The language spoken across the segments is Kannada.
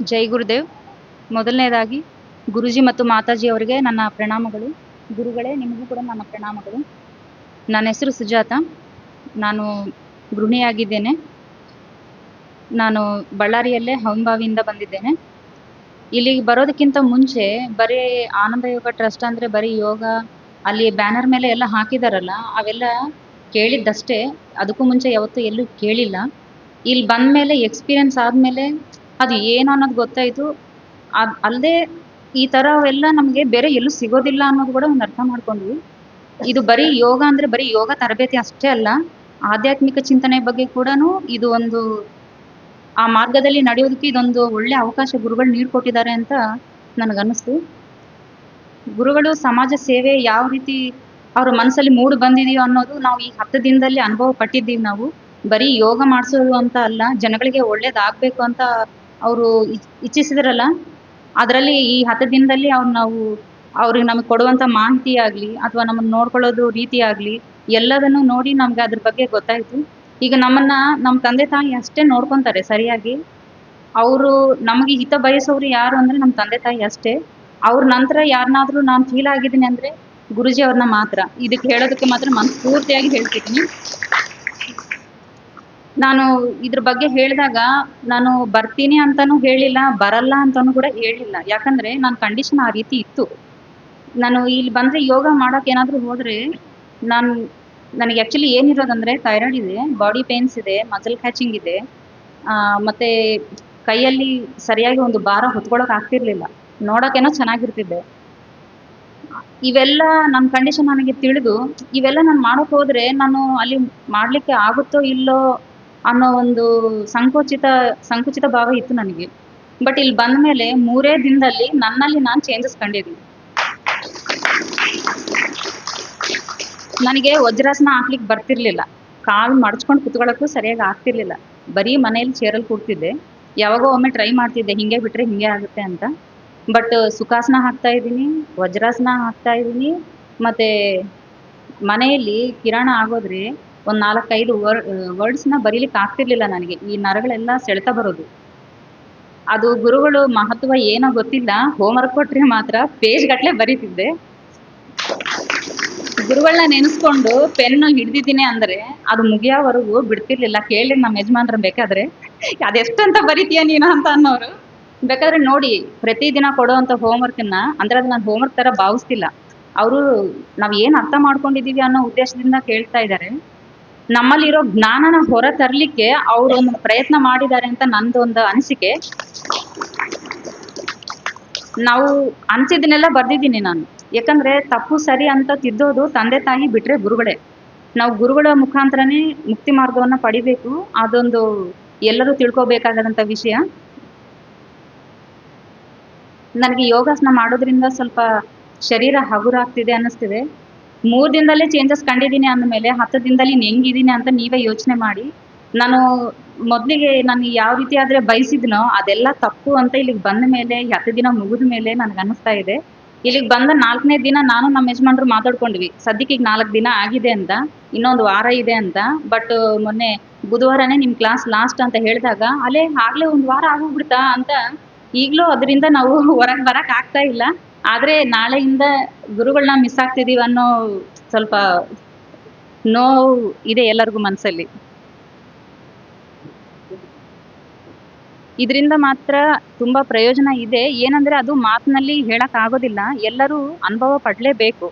ಜೈ ಗುರುದೇವ್. ಮೊದಲನೇದಾಗಿ ಗುರುಜಿ ಮತ್ತು ಮಾತಾಜಿ ಅವರಿಗೆ ನನ್ನ ಪ್ರಣಾಮಗಳು. ಗುರುಗಳೇ, ನಿಮಗೂ ಕೂಡ ನನ್ನ ಪ್ರಣಾಮಗಳು. ನನ್ನ ಹೆಸರು ಸುಜಾತ. ನಾನು ಗೃಹಿಣಿಯಾಗಿದ್ದೇನೆ. ನಾನು ಬಳ್ಳಾರಿಯಲ್ಲೇ ಹಂಬಾವಿಯಿಂದ ಬಂದಿದ್ದೇನೆ. ಇಲ್ಲಿಗೆ ಬರೋದಕ್ಕಿಂತ ಮುಂಚೆ ಬರೀ ಆನಂದ ಯೋಗ ಟ್ರಸ್ಟ್ ಅಂದರೆ ಬರೀ ಯೋಗ, ಅಲ್ಲಿ ಬ್ಯಾನರ್ ಮೇಲೆ ಎಲ್ಲ ಹಾಕಿದಾರಲ್ಲ, ಅವೆಲ್ಲ ಕೇಳಿದ್ದಷ್ಟೇ. ಅದಕ್ಕೂ ಮುಂಚೆ ಯಾವತ್ತೂ ಎಲ್ಲೂ ಕೇಳಿಲ್ಲ. ಇಲ್ಲಿ ಬಂದ ಮೇಲೆ ಎಕ್ಸ್ಪೀರಿಯನ್ಸ್ ಆದಮೇಲೆ ಅದು ಏನು ಅನ್ನೋದು ಗೊತ್ತಾಯಿತು. ಅದು ಅಲ್ಲದೆ ಈ ಥರವೆಲ್ಲ ನಮಗೆ ಬೇರೆ ಎಲ್ಲೂ ಸಿಗೋದಿಲ್ಲ ಅನ್ನೋದು ಕೂಡ ಒಂದು ಅರ್ಥ ಮಾಡ್ಕೊಂಡ್ವಿ. ಇದು ಬರೀ ಯೋಗ ಅಂದರೆ ಬರೀ ಯೋಗ ತರಬೇತಿ ಅಷ್ಟೇ ಅಲ್ಲ, ಆಧ್ಯಾತ್ಮಿಕ ಚಿಂತನೆ ಬಗ್ಗೆ ಕೂಡ ಇದು ಒಂದು ಆ ಮಾರ್ಗದಲ್ಲಿ ನಡೆಯೋದಕ್ಕೆ ಇದೊಂದು ಒಳ್ಳೆ ಅವಕಾಶ ಗುರುಗಳು ನೀಡ್ಕೊಟ್ಟಿದ್ದಾರೆ ಅಂತ ನನಗನ್ನಿಸ್ತು. ಗುರುಗಳು ಸಮಾಜ ಸೇವೆ ಯಾವ ರೀತಿ ಅವ್ರ ಮನಸ್ಸಲ್ಲಿ ಮೂಡು ಬಂದಿದೆಯೋ ಅನ್ನೋದು ನಾವು ಈ ಹತ್ತು ದಿನದಲ್ಲಿ ಅನುಭವ ಪಟ್ಟಿದ್ದೀವಿ ನಾವು. ಬರೀ ಯೋಗ ಮಾಡಿಸೋದು ಅಂತ ಅಲ್ಲ, ಜನಗಳಿಗೆ ಒಳ್ಳೇದಾಗಬೇಕು ಅಂತ ಅವರು ಇಚ್ಛಿಸಿದ್ರಲ್ಲ, ಅದರಲ್ಲಿ ಈ ಹತ್ತು ದಿನದಲ್ಲಿ ಅವ್ರು ನಾವು, ಅವ್ರಿಗೆ ನಮಗೆ ಕೊಡುವಂಥ ಮಾಹಿತಿ ಆಗಲಿ, ಅಥವಾ ನಮ್ಮನ್ನು ನೋಡ್ಕೊಳ್ಳೋದು ರೀತಿ ಆಗಲಿ, ಎಲ್ಲದನ್ನು ನೋಡಿ ನಮ್ಗೆ ಅದ್ರ ಬಗ್ಗೆ ಗೊತ್ತಾಯಿತು. ಈಗ ನಮ್ಮನ್ನ ನಮ್ಮ ತಂದೆ ತಾಯಿ ಅಷ್ಟೇ ನೋಡ್ಕೊತಾರೆ ಸರಿಯಾಗಿ. ಅವರು ನಮಗೆ ಹಿತ ಬಯಸೋರು ಯಾರು ಅಂದರೆ ನಮ್ಮ ತಂದೆ ತಾಯಿ ಅಷ್ಟೇ. ಅವ್ರ ನಂತರ ಯಾರನ್ನಾದ್ರೂ ನಾನು ಫೀಲ್ ಆಗಿದ್ದೀನಿ ಅಂದರೆ ಗುರುಜಿ ಅವ್ರನ್ನ ಮಾತ್ರ. ಇದಕ್ಕೆ ಹೇಳೋದಕ್ಕೆ ಮಾತ್ರ ಮನಸ್ಫೂರ್ತಿಯಾಗಿ ಹೇಳ್ತಿದ್ದೀನಿ. ನಾನು ಇದ್ರ ಬಗ್ಗೆ ಹೇಳಿದಾಗ ನಾನು ಬರ್ತೀನಿ ಅಂತಾನೂ ಹೇಳಿಲ್ಲ, ಬರಲ್ಲ ಅಂತಾನೂ ಕೂಡ ಹೇಳಿಲ್ಲ. ಯಾಕಂದ್ರೆ ನನ್ನ ಕಂಡೀಷನ್ ಆ ರೀತಿ ಇತ್ತು. ನಾನು ಇಲ್ಲಿ ಬಂದರೆ ಯೋಗ ಮಾಡೋಕೆ ಏನಾದರೂ ಹೋದರೆ ನಾನು, ನನಗೆ ಆ್ಯಕ್ಚುಲಿ ಏನಿರೋದಂದ್ರೆ ಥೈರಾಯ್ಡ್ ಇದೆ ಬಾಡಿ ಪೇನ್ಸ್ ಇದೆ ಮಸಲ್ ಕ್ಯಾಚಿಂಗ್ ಇದೆ. ಮತ್ತೆ ಕೈಯಲ್ಲಿ ಸರಿಯಾಗಿ ಒಂದು ಭಾರ ಹೊತ್ಕೊಳ್ಳೋಕೆ ಆಗ್ತಿರ್ಲಿಲ್ಲ. ನೋಡೋಕ್ಕೇನೋ ಚೆನ್ನಾಗಿರ್ತಿದ್ದೆ ಇವೆಲ್ಲ ನನ್ನ ಕಂಡೀಷನ್ ನನಗೆ ತಿಳಿದು, ಇವೆಲ್ಲ ನಾನು ಮಾಡೋಕೆ ಹೋದರೆ ನಾನು ಅಲ್ಲಿ ಮಾಡಲಿಕ್ಕೆ ಆಗುತ್ತೋ ಇಲ್ಲೋ ಅನ್ನೋ ಒಂದು ಸಂಕುಚಿತ ಸಂಕುಚಿತ ಭಾವ ಇತ್ತು ನನಗೆ. ಬಟ್ ಇಲ್ಲಿ ಬಂದ ಮೇಲೆ ಮೂರೇ ದಿನದಲ್ಲಿ ನನ್ನಲ್ಲಿ ನಾನು ಚೇಂಜಸ್ ಕಂಡಿದ್ದೀನಿ. ನನಗೆ ವಜ್ರಾಸನ ಹಾಕ್ಲಿಕ್ಕೆ ಬರ್ತಿರ್ಲಿಲ್ಲ. ಕಾಲು ಮಡಚ್ಕೊಂಡು ಕುತ್ಕೊಳ್ಳೋಕ್ಕೂ ಸರಿಯಾಗಿ ಆಗ್ತಿರ್ಲಿಲ್ಲ. ಬರೀ ಮನೇಲಿ ಚೇರಲ್ಲಿ ಕೂರ್ತಿದ್ದೆ. ಯಾವಾಗೋ ಒಮ್ಮೆ ಟ್ರೈ ಮಾಡ್ತಿದ್ದೆ, ಹಿಂಗೆ ಬಿಟ್ರೆ ಹಿಂಗೆ ಆಗುತ್ತೆ ಅಂತ. ಬಟ್ ಸುಖಾಸನ ಹಾಕ್ತಾ ಇದ್ದೀನಿ, ವಜ್ರಾಸನ ಹಾಕ್ತಾ ಇದ್ದೀನಿ. ಮತ್ತೆ ಮನೆಯಲ್ಲಿ ಕಿರಾಣ ಆಗೋದ್ರೆ ಒಂದು ನಾಲ್ಕೈದು ವರ್ನ ಬರೀಲಿಕ್ಕೆ ಆಗ್ತಿರ್ಲಿಲ್ಲ ನನಗೆ. ಈ ನರಗಳೆಲ್ಲ ಸೆಳೆತ ಬರೋದು. ಅದು ಗುರುಗಳು ಮಹತ್ವ ಏನೋ ಗೊತ್ತಿಲ್ಲ. ಹೋಮ್ವರ್ಕ್ ಕೊಟ್ರೆ ಮಾತ್ರ ಪೇಜ್ ಗಟ್ಲೆ ಬರೀತಿದ್ದೆ. ಗುರುಗಳನ್ನ ನೆನೆಸ್ಕೊಂಡು ಪೆನ್ ಹಿಡ್ದಿದ್ದೀನಿ ಅಂದ್ರೆ ಅದು ಮುಗಿಯೋವರೆಗೂ ಬಿಡ್ತಿರ್ಲಿಲ್ಲ. ಕೇಳಿ ನಮ್ಮ ಯಜಮಾನ್ರ ಬೇಕಾದ್ರೆ. ಅದೆಷ್ಟಂತ ಬರಿತೀಯ ನೀನು ಅಂತ ಅನ್ನೋರು. ಬೇಕಾದ್ರೆ ನೋಡಿ, ಪ್ರತಿದಿನ ಕೊಡುವಂಥ ನ ಅಂದ್ರೆ ಅದು ನಾನು ಹೋಮ್ವರ್ಕ್ ತರ ಭಾವಿಸ್ತಿಲ್ಲ. ಅವರು ನಾವು ಏನು ಅರ್ಥ ಮಾಡ್ಕೊಂಡಿದೀವಿ ಅನ್ನೋ ಉದ್ದೇಶದಿಂದ ಕೇಳ್ತಾ ಇದ್ದಾರೆ. ನಮ್ಮಲ್ಲಿರೋ ಜ್ಞಾನನ ಹೊರ ತರಲಿಕ್ಕೆ ಅವರು ಒಂದು ಪ್ರಯತ್ನ ಮಾಡಿದ್ದಾರೆ ಅಂತ ನಂದೊಂದು ಅನಿಸಿಕೆ. ನಾವು ಅನ್ಸಿದ್ದನ್ನೆಲ್ಲ ಬರ್ದಿದ್ದೀನಿ ನಾನು. ಯಾಕಂದ್ರೆ ತಪ್ಪು ಸರಿ ಅಂತ ತಿದ್ದೋದು ತಂದೆ ತಾಯಿ ಬಿಟ್ರೆ ಗುರುಗಳೇ. ನಾವು ಗುರುಗಳ ಮುಖಾಂತರನೇ ಮುಕ್ತಿ ಮಾರ್ಗವನ್ನ ಪಡಿಬೇಕು. ಅದೊಂದು ಎಲ್ಲರೂ ತಿಳ್ಕೊಬೇಕಾಗದಂತ ವಿಷಯ. ನನಗೆ ಯೋಗಾಸನ ಮಾಡೋದ್ರಿಂದ ಸ್ವಲ್ಪ ಶರೀರ ಹಗುರಾಗ್ತಿದೆ ಅನ್ನಿಸ್ತಿದೆ. ಮೂರ್ ದಿನದಲ್ಲೇ ಚೇಂಜಸ್ ಕಂಡಿದ್ದೀನಿ ಅಂದಮೇಲೆ ಹತ್ತು ದಿನದಲ್ಲಿ ಹೆಂಗಿದ್ದೀನಿ ಅಂತ ನೀವೇ ಯೋಚನೆ ಮಾಡಿ. ನಾನು ಮೊದಲಿಗೆ ನಾನು ಯಾವ ರೀತಿ ಆದ್ರೆ ಬಯಸಿದ್ನೋ ಅದೆಲ್ಲ ತಪ್ಪು ಅಂತ ಇಲ್ಲಿಗೆ ಬಂದ ಮೇಲೆ ಹತ್ತು ದಿನ ಮುಗಿದ ಮೇಲೆ ನನಗೆ ಅನ್ನಿಸ್ತಾ ಇದೆ. ಇಲ್ಲಿಗೆ ಬಂದ ನಾಲ್ಕನೇ ದಿನ ನಾನು ನಮ್ಮ ಯಜಮಾನ್ರು ಮಾತಾಡ್ಕೊಂಡ್ವಿ, ಸದ್ಯಕ್ಕೆ ಈಗ ನಾಲ್ಕು ದಿನ ಆಗಿದೆ ಅಂತ, ಇನ್ನೊಂದು ವಾರ ಇದೆ ಅಂತ. ಬಟ್ ಮೊನ್ನೆ ಬುಧವಾರನೇ ನಿಮ್ಮ ಕ್ಲಾಸ್ ಲಾಸ್ಟ್ ಅಂತ ಹೇಳಿದಾಗ ಅಲ್ಲೇ ಆಗ್ಲೇ ಒಂದು ವಾರ ಆಗೋಗ್ಬಿಡ್ತಾ? ಅಂತ ಈಗಲೂ ಅದರಿಂದ ನಾವು ಹೊರಗೆ ಆಗ್ತಾ ಇಲ್ಲ. ಆದ್ರೆ ನಾಳೆಯಿಂದ ಗುರುಗಳನ್ನ ಮಿಸ್ ಆಗ್ತಿದೀವಿ ಅನ್ನೋ ಸ್ವಲ್ಪ ನೋವು ಇದೆ ಎಲ್ಲರಿಗೂ ಮನಸ್ಸಲ್ಲಿ ಇದರಿಂದ ಮಾತ್ರ ತುಂಬಾ ಪ್ರಯೋಜನ ಇದೆ. ಏನಂದ್ರೆ ಅದು ಮಾತಿನಲ್ಲಿ ಹೇಳಕ್ ಆಗೋದಿಲ್ಲ. ಎಲ್ಲರೂ ಅನುಭವ ಪಡ್ಲೇಬೇಕು.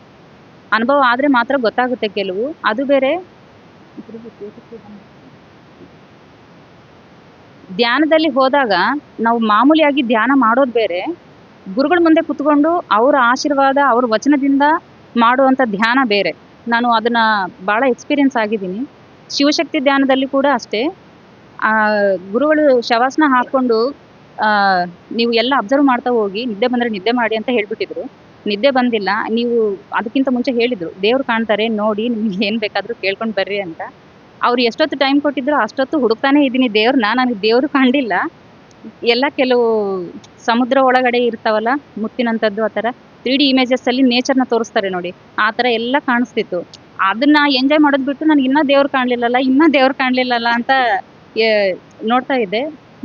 ಅನುಭವ ಆದ್ರೆ ಮಾತ್ರ ಗೊತ್ತಾಗುತ್ತೆ ಕೆಲವು. ಅದು ಬೇರೆ. ಧ್ಯಾನದಲ್ಲಿ ಹೋದಾಗ ನಾವು ಮಾಮೂಲಿಯಾಗಿ ಧ್ಯಾನ ಮಾಡೋದು ಬೇರೆ. ಗುರುಗಳ ಮುಂದೆ ಕುತ್ಕೊಂಡು ಅವರ ಆಶೀರ್ವಾದ, ಅವ್ರ ವಚನದಿಂದ ಮಾಡುವಂಥ ಧ್ಯಾನ ಬೇರೆ. ನಾನು ಅದನ್ನ ಭಾಳ ಎಕ್ಸ್ಪೀರಿಯನ್ಸ್ ಆಗಿದ್ದೀನಿ. ಶಿವಶಕ್ತಿ ಧ್ಯಾನದಲ್ಲಿ ಕೂಡ ಅಷ್ಟೇ. ಆ, ಗುರುಗಳು ಶವಾಸನ ಹಾಕೊಂಡು, ಆ, ನೀವು ಎಲ್ಲ ಅಬ್ಸರ್ವ್ ಮಾಡ್ತಾ ಹೋಗಿ, ನಿದ್ದೆ ಬಂದ್ರೆ ನಿದ್ದೆ ಮಾಡಿ ಅಂತ ಹೇಳ್ಬಿಟ್ಟಿದ್ರು. ನಿದ್ದೆ ಬಂದಿಲ್ಲ. ನೀವು ಅದಕ್ಕಿಂತ ಮುಂಚೆ ಹೇಳಿದ್ರು, ದೇವ್ರು ಕಾಣ್ತಾರೆ, ನೋಡಿ, ನಿಮ್ಗೆ ಏನ್ ಬೇಕಾದರೂ ಕೇಳ್ಕೊಂಡು ಬರ್ರಿ ಅಂತ. ಅವ್ರು ಎಷ್ಟೊತ್ತು ಟೈಮ್ ಕೊಟ್ಟಿದ್ರು, ಅಷ್ಟೊತ್ತು ಹುಡುಕ್ತಾನೆ ಇದ್ದೀನಿ ದೇವ್ರನ್ನ ನನಗೆ ದೇವ್ರು ಕಂಡಿಲ್ಲ ಎಲ್ಲ ಕೆಲವು ಸಮುದ್ರ ಒಳಗಡೆ ಇರ್ತಾವಲ್ಲ, ಮುತ್ತಿನಂಥದ್ದು ಆ ಥರ ತ್ರೀ ಡಿ ಇಮೇಜಸ್ಸಲ್ಲಿ ನೇಚರ್ನ ತೋರಿಸ್ತಾರೆ ನೋಡಿ. ಆ ಥರ ಎಲ್ಲ ಕಾಣಿಸ್ತಿತ್ತು. ಅದನ್ನ ಎಂಜಾಯ್ ಮಾಡೋದ್ ಬಿಟ್ಟು ನನಗೆ ಇನ್ನೂ ದೇವ್ರು ಕಾಣಲಿಲ್ಲಲ್ಲ, ಇನ್ನೂ ದೇವ್ರು ಕಾಣಲಿಲ್ಲಲ್ಲ ಅಂತ ನೋಡ್ತಾ ಇದ್ದೆ.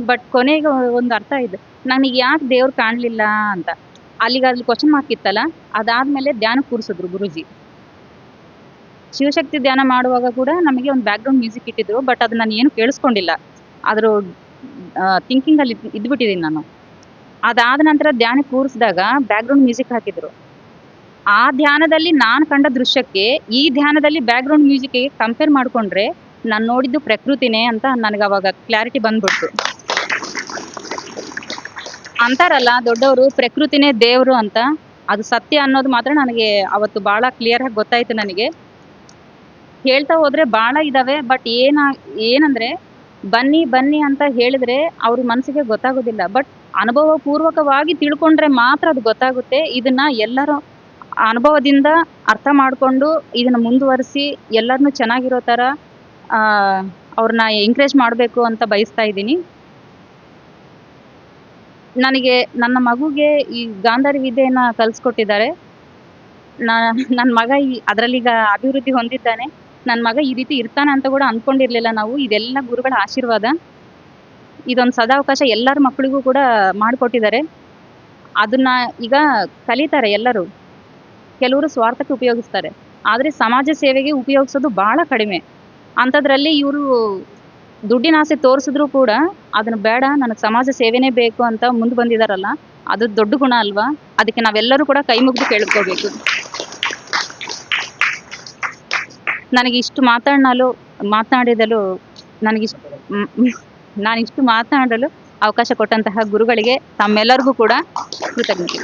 ಬಟ್ ಕೊನೆಗೆ ಒಂದು ಅರ್ಥ ಇದೆ ನನಗೆ ಯಾಕೆ ದೇವ್ರು ಕಾಣಲಿಲ್ಲ ಅಂತ. ಅಲ್ಲಿಗೆ ಅಲ್ಲಿ ಕ್ವಶನ್ ಮಾರ್ಕ್ ಇತ್ತಲ್ಲ, ಅದಾದ್ಮೇಲೆ ಧ್ಯಾನ ಕೂರಿಸಿದ್ರು ಗುರುಜಿ. ಶಿವಶಕ್ತಿ ಧ್ಯಾನ ಮಾಡುವಾಗ ಕೂಡ ನಮಗೆ ಒಂದು ಬ್ಯಾಕ್ಗ್ರೌಂಡ್ ಮ್ಯೂಸಿಕ್ ಇಟ್ಟಿದ್ರು ಬಟ್ ಅದು ನಾನು ಏನು ಕೇಳಿಸ್ಕೊಂಡಿಲ್ಲ. ಅದ್ರ ಥಿಂಕಿಂಗ್ ಅಲ್ಲಿ ಇದ್ಬಿಟ್ಟಿದ್ದೀನಿ ನಾನು. ಅದಾದ ನಂತರ ಧ್ಯಾನ ಕೂರಿಸಿದಾಗ ಬ್ಯಾಕ್ಗ್ರೌಂಡ್ ಮ್ಯೂಸಿಕ್ ಹಾಕಿದ್ರು. ಆ ಧ್ಯಾನದಲ್ಲಿ ನಾನು ಕಂಡ ದೃಶ್ಯಕ್ಕೆ, ಈ ಧ್ಯಾನದಲ್ಲಿ ಬ್ಯಾಕ್ಗ್ರೌಂಡ್ ಮ್ಯೂಸಿಕ್ಗೆ ಕಂಪೇರ್ ಮಾಡಿಕೊಂಡ್ರೆ ನಾನು ನೋಡಿದ್ದು ಪ್ರಕೃತಿನೇ ಅಂತ ನನಗೆ ಅವಾಗ ಕ್ಲಾರಿಟಿ ಬಂದ್ಬಿಡ್ತು. ಅಂತಾರಲ್ಲ, ದೊಡ್ಡವರು ಪ್ರಕೃತಿನೇ ದೇವರು ಅಂತ, ಅದು ಸತ್ಯ ಅನ್ನೋದು ಮಾತ್ರ ನನಗೆ ಅವತ್ತು ಬಹಳ ಕ್ಲಿಯರ್ ಆಗಿ ಗೊತ್ತಾಯ್ತು ನನಗೆ. ಹೇಳ್ತಾ ಹೋದ್ರೆ ಬಹಳ ಇದಾವೆ ಬಟ್ ಏನ ಏನಂದ್ರೆ ಬನ್ನಿ ಬನ್ನಿ ಅಂತ ಹೇಳಿದ್ರೆ ಅವ್ರ ಮನಸ್ಸಿಗೆ ಗೊತ್ತಾಗೋದಿಲ್ಲ. ಬಟ್ ಅನುಭವ ಪೂರ್ವಕವಾಗಿ ತಿಳ್ಕೊಂಡ್ರೆ ಮಾತ್ರ ಅದು ಗೊತ್ತಾಗುತ್ತೆ. ಇದನ್ನ ಎಲ್ಲರೂ ಅನುಭವದಿಂದ ಅರ್ಥ ಮಾಡಿಕೊಂಡು ಇದನ್ನ ಮುಂದುವರಿಸಿ ಎಲ್ಲರನ್ನು ಚೆನ್ನಾಗಿರೋ ಥರ ಅವ್ರನ್ನ ಎಂಕರೇಜ್ ಮಾಡಬೇಕು ಅಂತ ಬಯಸ್ತಾ ಇದ್ದೀನಿ. ನನಗೆ, ನನ್ನ ಮಗುಗೆ ಈ ಗಾಂಧಾರಿ ವಿದ್ಯೆಯನ್ನ ಕಲಿಸ್ಕೊಟ್ಟಿದ್ದಾರೆ. ನನ್ನ ಮಗ ಈ, ಅದರಲ್ಲೀಗ ಅಭಿವೃದ್ಧಿ ಹೊಂದಿದ್ದಾನೆ. ನನ್ನ ಮಗ ಈ ರೀತಿ ಇರ್ತಾನೆ ಅಂತ ಕೂಡ ಅಂದ್ಕೊಂಡಿರ್ಲಿಲ್ಲ ನಾವು. ಇದೆಲ್ಲ ಗುರುಗಳ ಆಶೀರ್ವಾದ. ಇದೊಂದು ಸದಾವಕಾಶ ಎಲ್ಲರ ಮಕ್ಕಳಿಗೂ ಕೂಡ ಮಾಡಿಕೊಟ್ಟಿದ್ದಾರೆ. ಅದನ್ನ ಈಗ ಕಲಿತಾರೆ ಎಲ್ಲರೂ. ಕೆಲವರು ಸ್ವಾರ್ಥಕ್ಕೆ ಉಪಯೋಗಿಸ್ತಾರೆ. ಆದರೆ ಸಮಾಜ ಸೇವೆಗೆ ಉಪಯೋಗಿಸೋದು ಬಹಳ ಕಡಿಮೆ. ಅಂಥದ್ರಲ್ಲಿ ಇವರು ದುಡ್ಡಿನ ಆಸೆ ತೋರಿಸಿದ್ರು ಕೂಡ ಅದನ್ನ ಬೇಡ, ನನಗೆ ಸಮಾಜ ಸೇವೆನೇ ಬೇಕು ಅಂತ ಮುಂದೆ ಬಂದಿದಾರಲ್ಲ, ಅದು ದೊಡ್ಡ ಗುಣ ಅಲ್ವಾ? ಅದಕ್ಕೆ ನಾವೆಲ್ಲರೂ ಕೂಡ ಕೈ ಮುಗಿದು ಕೇಳ್ಕೋಬೇಕು ನನಗೆ ಇಷ್ಟು ಮಾತನಾಡಲು ಮಾತನಾಡಿದಲು ನನಗಿಷ್ಟು ಇಷ್ಟು ಮಾತನಾಡಲು ಅವಕಾಶ ಕೊಟ್ಟಂತಹ ಗುರುಗಳಿಗೆ ತಮ್ಮೆಲ್ಲರಿಗೂ ಕೂಡ ಕೃತಜ್ಞತೆ.